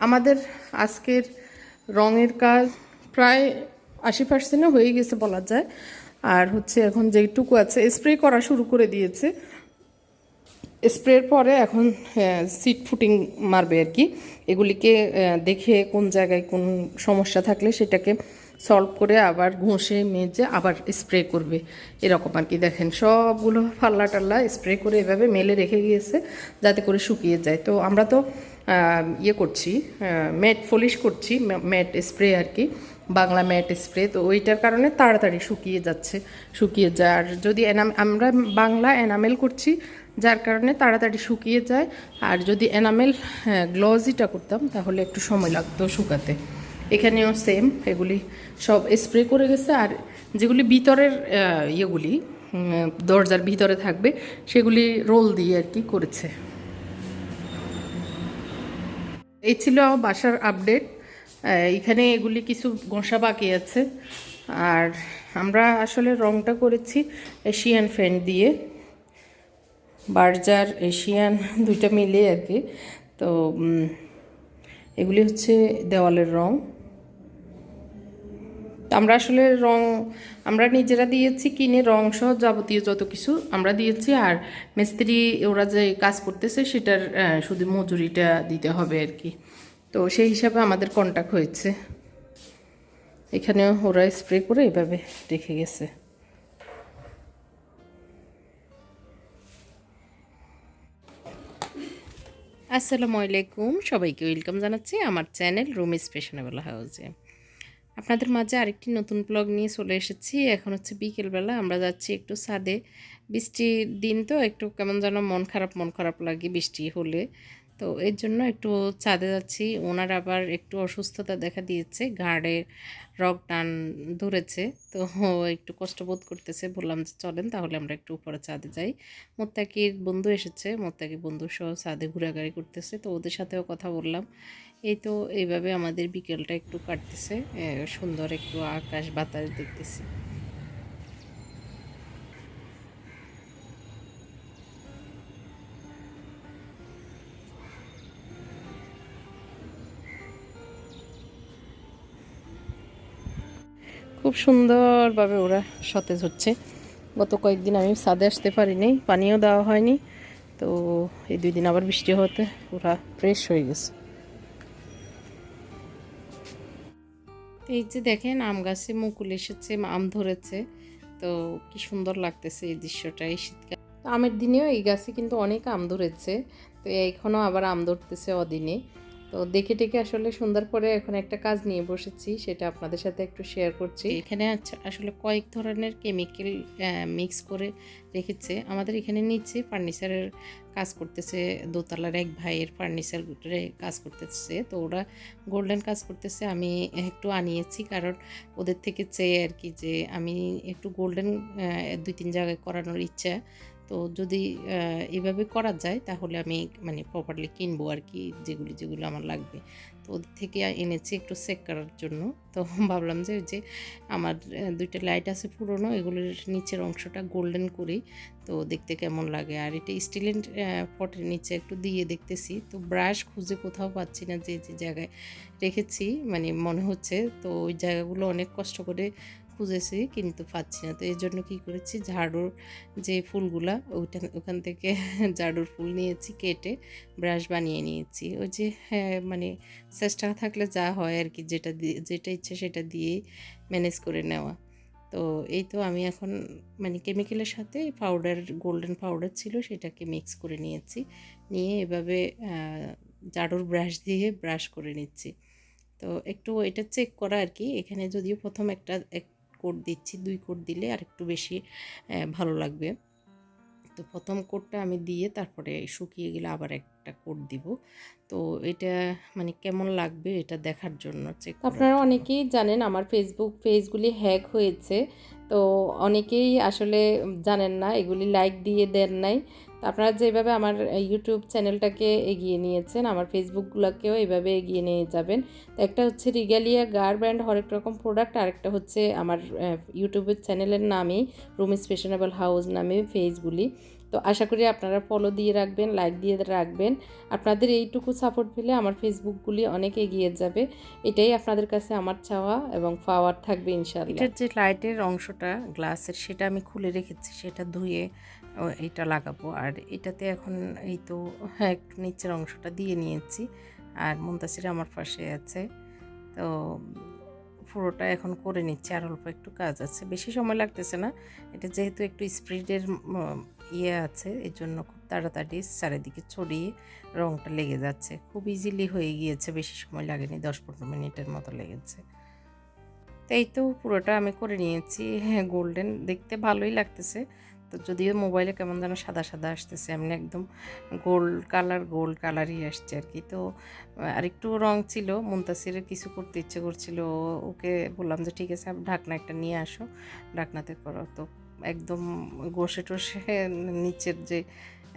আমাদের আজকের রঙের কাজ প্রায় আশি পার্সেন্টও হয়ে গেছে বলা যায়। আর হচ্ছে এখন যেটুকু আছে স্প্রে করা শুরু করে দিয়েছে। স্প্রের পরে এখন সিট ফুটিং মারবে আর কি। এগুলিকে দেখে কোন জায়গায় কোন সমস্যা থাকলে সেটাকে সলভ করে আবার ঘষে মেজে আবার স্প্রে করবে। এরকম আর কি। দেখেন সবগুলো ফাল্লা টাল্লা স্প্রে করে এভাবে মেলে রেখে গিয়েছে, যাতে করে শুকিয়ে যায়। তো আমরা তো ইয়ে করছি ম্যাট ফলিশ করছি ম্যাট স্প্রে আর কি, বাংলা ম্যাট স্প্রে। তো ওইটার কারণে তাড়াতাড়ি শুকিয়ে যাচ্ছে, শুকিয়ে যায়। আর যদি এনাম আমরা বাংলা এনামেল করছি, যার কারণে তাড়াতাড়ি শুকিয়ে যায়। আর যদি এনামেল গ্লজিটা করতাম, তাহলে একটু সময় লাগতো শুকাতে। এখানেও সেম এগুলি সব স্প্রে করে গেছে। আর যেগুলি ভিতরের ইয়েগুলি দরজার ভিতরে থাকবে, সেগুলি রোল দিয়ে আর কি করেছে। এই ছিল আমার বাসার আপডেট এখানে এগুলি কিছু ঘষা বাকি আছে। আর আমরা আসলে রংটা করেছি এশিয়ান ফ্যান দিয়ে। বার্জার, এশিয়ান দুইটা মিলে আর কি। তো এগুলি হচ্ছে দেওয়ালের রং। আমরা আসলে রং, আমরা নিজেরা দিয়েছি কিনে রং সহ যাবতীয় যত কিছু আমরা দিয়েছি। আর মিস্ত্রি ওরা যে কাজ করতেছে সেটার শুধু মজুরিটা দিতে হবে আর কি। তো সেই হিসাবে আমাদের কন্ট্যাক্ট হয়েছে। এখানে ওরা স্প্রে করে এভাবে রেখে গেছে। আসসালামু আলাইকুম। সবাইকে ওয়েলকাম জানাচ্ছি আমার চ্যানেল রুমিস ফ্যাশনেবল হাউসে আপনাদের মাঝে আরেকটি নতুন ব্লগ নিয়ে চলে এসেছি। এখন হচ্ছে বিকেলবেলা, আমরা যাচ্ছি একটু সাদে বৃষ্টির দিন তো একটু কেমন যেন মন খারাপ মন খারাপ লাগে বৃষ্টি হলে। তো এর জন্য একটু ছাদে যাচ্ছি। ওনার আবার একটু অসুস্থতা দেখা দিয়েছে, ঘাড়ে রক টান ধরেছে। তো একটু কষ্ট বোধ করতেছে, বললাম যে চলেন তাহলে আমরা একটু উপরে ছাদে যাই। মোত্তাকির বন্ধু এসেছে, মোত্তাকি বন্ধু সহ ছাদে ঘোরাঘুরি করতেছে। তো ওদের সাথেও কথা বললাম। এই তো এইভাবে আমাদের বিকেলটা একটু কাটতেছে সুন্দর একটু আকাশ বাতাস দেখতেছি। খুব সুন্দরভাবে ওরা সতেজ হচ্ছে। গত কয়েকদিন আমি ছাদে আসতে পারিনি, পানিও দেওয়া হয়নি। তো এই দুই দিন আবার বৃষ্টি হতে ওরা ফ্রেশ হয়ে গেছে। এই যে দেখেন, আম গাছে মুকুল এসেছে, আম ধরেছে। তো কি সুন্দর লাগতেছে এই দৃশ্যটা, এই শীতকাল। আমের দিনেও এই গাছে কিন্তু অনেক আম ধরেছে। তো এখনও আবার আম ধরতেছে অদিনে। তো দেখে টেকে আসলে সুন্দর করে এখন একটা কাজ নিয়ে বসেছি, সেটা আপনাদের সাথে একটু শেয়ার করছি। এখানে আচ্ছা- আসলে কয়েক ধরনের কেমিক্যাল মিক্স করে রেখেছে। আমাদের এখানে নিচে ফার্নিচারের কাজ করতেছে, দোতলার এক ভাইয়ের ফার্নিচারে কাজ করতেছে। তো ওরা গোল্ডেন কাজ করতেছে, আমি একটু আনিয়েছি কারণ ওদের থেকে চেয়ে আর কি যে আমি একটু গোল্ডেন দুই তিন জায়গায় করানোর ইচ্ছা। তো যদি এভাবে করা যায়, তাহলে আমি মানে প্রপারলি কিনবো আর কি, যেগুলি, যেগুলো আমার লাগবে। তো ওদের থেকে এনেছি একটু চেক করার জন্য। তো ভাবলাম যে যে আমার দুইটা লাইট আছে পুরনো, এগুলোর নিচের অংশটা গোল্ডেন করি। তো দেখতে কেমন লাগে। আর এটা স্টিলের পটের নিচে একটু দিয়ে দেখতেছি। তো ব্রাশ খুঁজে কোথাও পাচ্ছি না, যে যে জায়গায় রেখেছি মানে মনে হচ্ছে। তো ওই জায়গাগুলো অনেক কষ্ট করে খুঁজেছি, কিন্তু পাচ্ছি না। তো এই জন্য কী করেছি, ঝাড়ুর যে ফুলগুলা, ওইটা, ওখান থেকে ঝাড়ুর ফুল নিয়েছি, কেটে ব্রাশ বানিয়ে নিয়েছি। ওই যে হ্যাঁ মানে চেষ্টা থাকলে যা হয় আর কি যেটা দিয়ে যেটা ইচ্ছে সেটা দিয়েই ম্যানেজ করে নেওয়া। তো এই তো আমি এখন মানে কেমিক্যালের সাথে পাউডার, গোল্ডেন পাউডার ছিল, সেটাকে মিক্স করে নিয়েছি। নিয়ে এভাবে ঝাড়ুর ব্রাশ দিয়ে ব্রাশ করে নিচ্ছি। তো একটু এটা চেক করা আর কি এখানে যদিও প্রথম একটা, এক কোট দিচ্ছি দুই কোট দিলে আর একটু বেশি ভালো লাগবে। তো প্রথম কোটটা আমি দিয়ে তারপরে শুকিয়ে গেলে আবার একটা কোট দিব। তো এটা মানে কেমন লাগবে এটা দেখার জন্য চেক আপনারা অনেকেই জানেন আমার ফেসবুক পেজগুলি হ্যাক হয়েছে। তো অনেকেই আসলে জানেন না এগুলি লাইক দিয়ে দেন নাই। আপনারা যেভাবে আমার ইউটিউব চ্যানেলটাকে এগিয়ে নিয়েছেন, আমার ফেসবুকগুলোকেও এভাবে এগিয়ে নিয়ে যাবেন। তো একটা হচ্ছে রিগালিয়া গার ব্র্যান্ড হরেক রকম প্রোডাক্ট আরেকটা হচ্ছে আমার ইউটিউবের চ্যানেলের নামেই রুমিস ফ্যাশনেবল হাউস নামে পেজগুলি তো আশা করি আপনারা ফলো দিয়ে রাখবেন লাইক দিয়ে রাখবেন। আপনাদের এইটুকু সাপোর্ট পেলে আমার ফেসবুকগুলি অনেক এগিয়ে যাবে। এটাই আপনাদের কাছে আমার চাওয়া এবং পাওয়ার থাকবে ইনশাল্লাহ এটার যে লাইটের অংশটা গ্লাসের সেটা আমি খুলে রেখেছি, সেটা ধুয়ে এটা লাগাবো। আর এটাতে এখন এই তো একটু নিচের অংশটা দিয়ে নিয়েছি। আর মুন্তাসির আমার পাশে আছে। তো পুরোটা এখন করে নিচ্ছি। আর অল্প একটু কাজ আছে। বেশি সময় লাগতেছে না। এটা যেহেতু একটু স্প্রিডের ইয়ে আছে এর জন্য খুব তাড়াতাড়ি চারিদিকে ছড়িয়ে রঙটা লেগে যাচ্ছে। খুব ইজিলি হয়ে গিয়েছে। বেশি সময় লাগেনি। দশ পনেরো মিনিটের মতো লেগেছে। তাই তো পুরোটা আমি করে নিয়েছি। হ্যাঁ গোল্ডেন দেখতে ভালোই লাগতেছে। তো যদিও মোবাইলে কেমন যেন সাদা সাদা আসতেছে, এমনি একদম গোল্ড কালার, গোল্ড কালারই আসছে আর কি। তো আরেকটু রং ছিল, মুন্তাসিরের কিছু করতে ইচ্ছে করছিল, ওকে বললাম যে, ঠিক আছে, ঢাকনা একটা নিয়ে আসো, ঢাকনাতে করো। তো একদম গোসে টোসে নিচের যে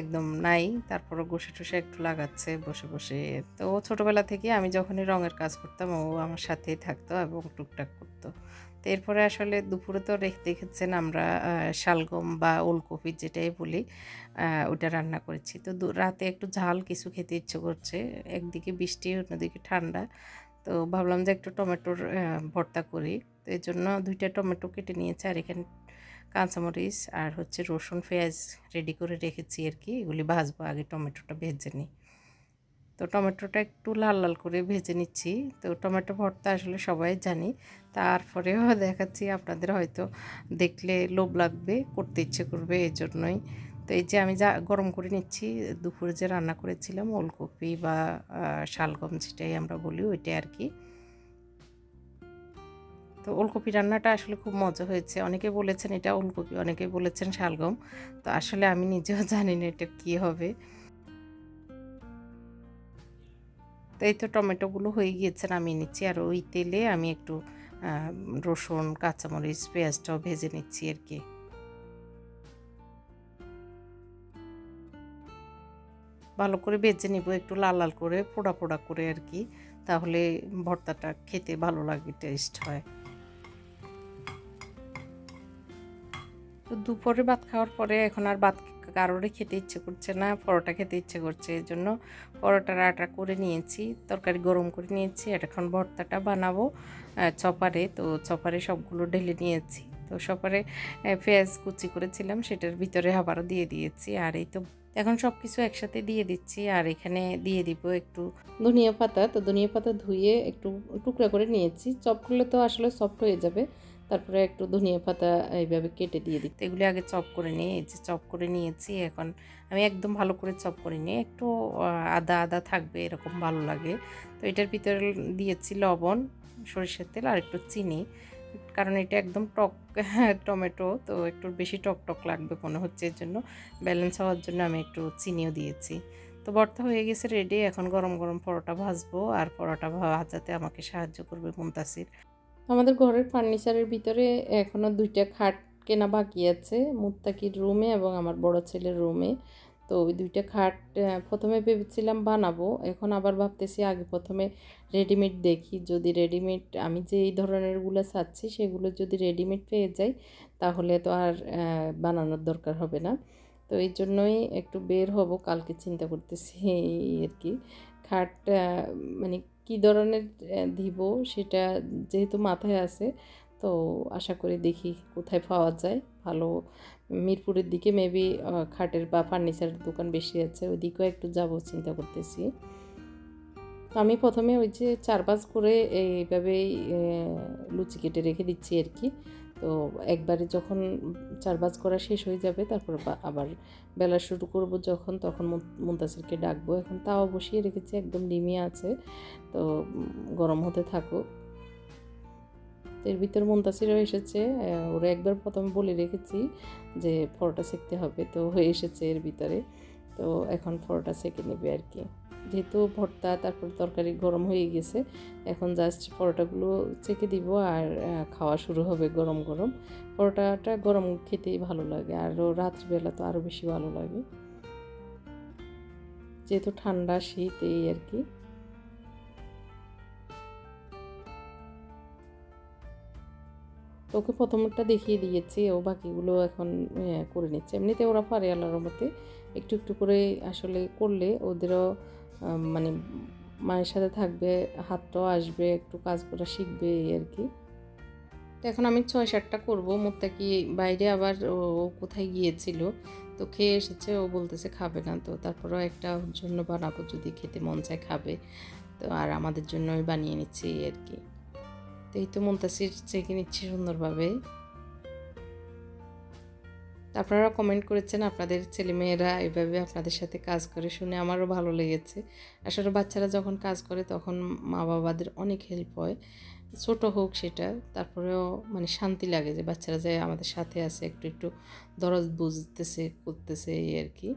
একদম নাই, তারপরও গোসে টোসে একটু লাগাচ্ছে বসে বসে। তো ছোটোবেলা থেকে আমি যখনই রঙের কাজ করতাম, ও আমার সাথেই থাকতো এবং টুকটাক করতো। এরপরে আসলে দুপুরে তো দেখেছেন আমরা শালগম বা ওলকপি যেটাই বলি ওটা রান্না করেছি। তো রাতে একটু ঝাল কিছু খেতে ইচ্ছে করছে, একদিকে বৃষ্টি, অন্যদিকে ঠান্ডা। তো ভাবলাম যে একটু টমেটোর ভর্তা করি। তো এই জন্য দুইটা টমেটো কেটে নিয়েছে, আর এখানে কাঁচামরিচ আর হচ্ছে রসুন পেঁয়াজ রেডি করে রেখেছি আর কি। এগুলি ভাজবো, আগে টমেটোটা ভেজে নিই। তো টমেটোটা একটু লাল লাল করে ভেজে নিচ্ছি। তো টমেটো ভর্তা আসলে সবাই জানি। তারপরেও দেখাচ্ছি, আপনাদের হয়তো দেখলে লোভ লাগবে, করতে ইচ্ছে করবে এই জন্যই তো এই যে আমি যা গরম করে নিচ্ছি, দুপুরে যে রান্না করেছিলাম, ওলকপি বা শালগম যেটাই আমরা বলি, ওইটাই আর কি। তো ওলকপি রান্নাটা আসলে খুব মজা হয়েছে। অনেকে বলেছেন এটা ওলকপি, অনেকে বলেছেন শালগম। তো আসলে আমি নিজেও জানি না এটা কী হবে। তো এই তো টমেটোগুলো হয়ে গিয়েছে, নামিয়ে নিচ্ছি। আর ওই তেলে আমি একটু রসুন, কাঁচামরিচ, পেঁয়াজটাও ভেজে নিচ্ছি আর কি। ভালো করে ভেজে নিব, একটু লাল লাল করে, পোড়া পোড়া করে আর কি। তাহলে ভর্তাটা খেতে ভালো লাগে টেস্ট হয়। তো দুপুরে ভাত খাওয়ার পরে এখন আর ভাত কারোরই খেতে ইচ্ছে করছে না, পরোটা খেতে ইচ্ছে করছে এই জন্য পরোটার আটা করে নিয়েছি, তরকারি গরম করে নিয়েছি এখন ভর্তাটা বানাবো চপারে, তো চপারে সবগুলো ঢেলে নিয়েছি, তো সপারে পেঁয়াজ কুচি করেছিলাম, সেটার ভিতরে আবারও দিয়ে দিয়েছি, আর এই তো এখন সব কিছু একসাথে দিয়ে দিচ্ছি, আর এখানে দিয়ে দিব একটু ধনিয়া পাতা, তো ধনিয়া পাতা ধুয়ে একটু টুকরা করে নিয়েছি, চপ করলে তো আসলে সফট হয়ে যাবে তারপরে একটু ধনিয়া পাতা এইভাবে কেটে দিয়ে দিতে এগুলি আগে চপ করে নিয়ে, এই যে চপ করে নিয়েছি, এখন আমি একদম ভালো করে চপ করে নিয়ে একটু আদা আদা থাকবে, এরকম ভালো লাগে। তো এটার ভিতরে দিয়েছি লবণ, সরিষার তেল আর একটু চিনি, কারণ এটা একদম টক, টমেটো, তো একটু বেশি টক টক লাগবে মনে হচ্ছে এর জন্য। ব্যালেন্স হওয়ার জন্য আমি একটু চিনিও দিয়েছি। তো ভর্তা হয়ে গেছে রেডি, এখন গরম গরম পরোটা ভাজবো, আর পরোটা ভাজাতে আমাকে সাহায্য করবে মুমতাসির আমাদের ঘরের ফার্নিচারের ভিতরে এখনও দুইটা খাট কেনা বাকি আছে, মুত্তাকির রুমে এবং আমার বড় ছেলের রুমে। তো ওই দুইটা খাট প্রথমে ভেবেছিলাম বানাবো, এখন আবার ভাবতেছি আগে প্রথমে রেডিমেড দেখি। যদি রেডিমেড আমি যে এই ধরনেরগুলো চাচ্ছি, সেগুলো যদি রেডিমেড পেয়ে যাই, তাহলে তো আর বানানোর দরকার হবে না। তো এই জন্যই একটু বের হব, কালকে চিন্তা করতেছি আর কি। খাট মানে কি ধরনের দিব সেটা যেহেতু মাথায় আছে, তো আশা করি দেখি কোথায় পাওয়া যায়। ভালো, মিরপুরের দিকে মেবি খাটের বা ফার্নিচারের দোকান বেশি আছে ওই দিকেও একটু যাব চিন্তা করতেছি। তো আমি প্রথমে ওই যে চার পাঁচ করে এইভাবেই লুচি কেটে রেখে দিচ্ছি আর কি। তো একবারে যখন চারবাজ করা শেষ হয়ে যাবে, তারপর আবার বেলা শুরু করব যখন, তখন মুন্তাসিরকে ডাকবো। এখন তাও বসিয়ে রেখেছি, একদম ডিমিয়ে আছে। তো গরম হতে থাকুক। এর ভিতর মুন্তাসিরও এসেছে। ওরা একবার প্রথমে বলে রেখেছি যে ফটোটা শিখতে হবে। তো হয়ে এসেছে এর ভিতরে। তো এখন ফটোটা সেঁকে নেবে আর কি। যেহেতু ভর্তা, তারপর তরকারি গরম হয়ে গেছে, এখন জাস্ট পরোটাগুলো চেকে দিব আর খাওয়া শুরু হবে গরম গরম। পরোটাটা গরম খেতেই ভালো লাগে, আর রাত্রিবেলা তো আরও বেশি ভালো লাগে। যেহেতু ঠান্ডা শীত, এই আর কি। ওকে প্রথমটা দেখিয়ে দিয়েছি, ও বাকিগুলো এখন করে নিচ্ছে। এমনিতে ওরা পারে আল্লাহর মতে একটু একটু করে আসলে করলে ওদেরও মানে মায়ের সাথে থাকবে, হাতটাও আসবে, একটু কাজ করা শিখবে এই আর কি। তো এখন আমি ছয় সাতটা করব, মোত্তাকি বাইরে আবার ও কোথায় গিয়েছিল, তো খেয়ে এসেছে, ও বলতেছে খাবে না, তো তারপরেও একটা জন্য বানাবো যদি খেতে মন চায় খাবে। তো আর আমাদের জন্য আমি বানিয়ে নিচ্ছি আর কি। তো এই তো মুন্তাসির চেকে নিচ্ছি সুন্দরভাবে। আপনারা কমেন্ট করেছেন, আপনাদের ছেলেমেয়েরা এভাবে আপনাদের সাথে কাজ করে শুনে আমারও ভালো লেগেছে। আসলে বাচ্চারা যখন কাজ করে তখন মা বাবাদের অনেক হেল্প হয়। ছোট হোক সেটা, তারপরেও মানে শান্তি লাগে যে বাচ্চারা যায় আমাদের সাথে আছে, একটু একটু দরজ বুঝতেছে, করতেছে, এই আর কি।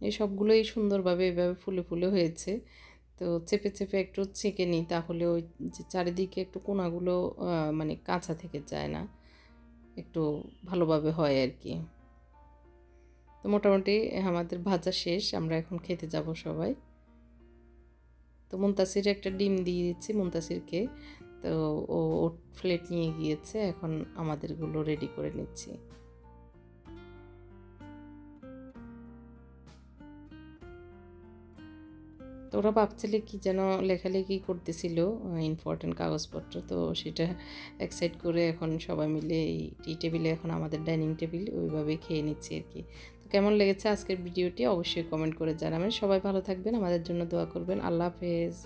এই সবগুলোই সুন্দরভাবে এভাবে ফুলে ফুলে হয়েছে। তো চেপে চেপে একটু ছেঁকে নিই তাহলে ওই যে চারিদিকে একটু কোনাগুলো মানে কাঁচা থেকে যায় না। একটু ভালোভাবে হয় আর কি। তো মোটামুটি আমাদের ভাজা শেষ, আমরা এখন খেতে যাব সবাই। তো মুন্তাসির একটা ডিম দিয়ে দিচ্ছি মুন্তাসিরকে। তো ও, ওর প্লেট নিয়ে গিয়েছে, এখন আমাদেরগুলো রেডি করে নিচ্ছি। তো ওরা ভাবছিল কি যেন লেখালেখি করতেছিল ইম্পর্টেন্ট কাগজপত্র। তো সেটা এক সাইড করে এখন সবাই মিলে এই টি টেবিলে এখন আমাদের ডাইনিং টেবিল ওইভাবে খেয়ে নিচ্ছি আর কি। তো কেমন লেগেছে আজকের ভিডিওটি অবশ্যই কমেন্ট করে জানাবেন। সবাই ভালো থাকবেন, আমাদের জন্য দোয়া করবেন। আল্লাহ হাফেজ।